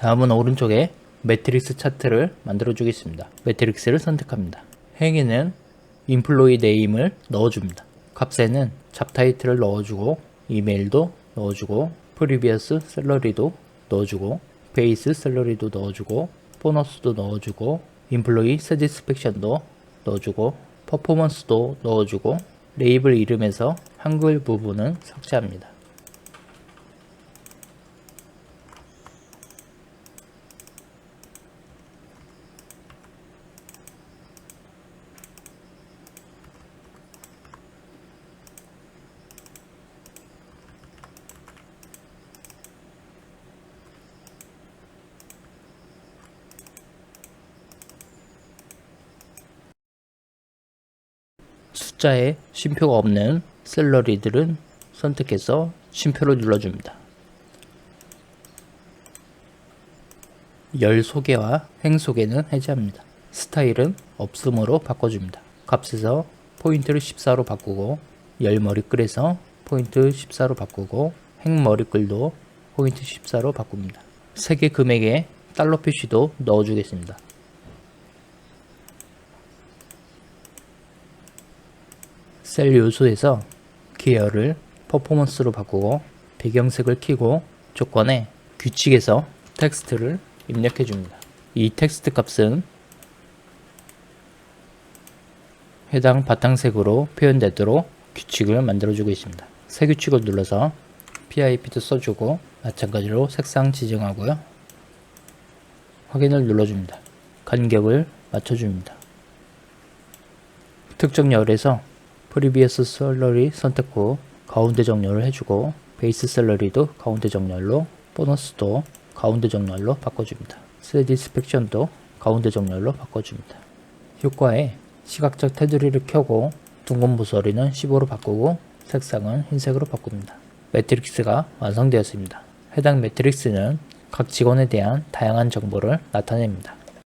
다음은 오른쪽에 매트릭스 차트를 만들어 주겠습니다. 매트릭스를 선택합니다. 행위는 인플로이 네임을 넣어줍니다. 값에는 잡 타이틀을 넣어주고 이메일도 넣어주고 프리비어스 셀러리도 넣어주고 베이스 셀러리도 넣어주고 보너스도 넣어주고 인플로이 세디스펙션도 넣어주고 퍼포먼스도 넣어주고 레이블 이름에서 한글 부분은 삭제합니다. 숫자에 쉼표가 없는 셀러리들은 선택해서 쉼표를 눌러줍니다. 열 소개와 행 소개는 해제합니다. 스타일은 없음으로 바꿔줍니다. 값에서 포인트를 14로 바꾸고 열 머리글에서 포인트 14로 바꾸고 행 머리글도 포인트 14로 바꿉니다. 세개 금액에 달러 표시도 넣어주겠습니다. 셀 요소에서 계열을 퍼포먼스로 바꾸고 배경색을 켜고 조건에 규칙에서 텍스트를 입력해 줍니다. 이 텍스트 값은 해당 바탕색으로 표현되도록 규칙을 만들어 주고 있습니다. 새 규칙을 눌러서 PIP도 써주고 마찬가지로 색상 지정하고요. 확인을 눌러줍니다. 간격을 맞춰줍니다. 특정 열에서 프리비어스 셀러리 선택 후 가운데 정렬을 해주고 베이스 셀러리도 가운데 정렬로 보너스도 가운데 정렬로 바꿔줍니다. 세디스펙션도 가운데 정렬로 바꿔줍니다. 효과에 시각적 테두리를 켜고 둥근 모서리는 15로 바꾸고 색상은 흰색으로 바꿉니다. 매트릭스가 완성되었습니다. 해당 매트릭스는 각 직원에 대한 다양한 정보를 나타냅니다.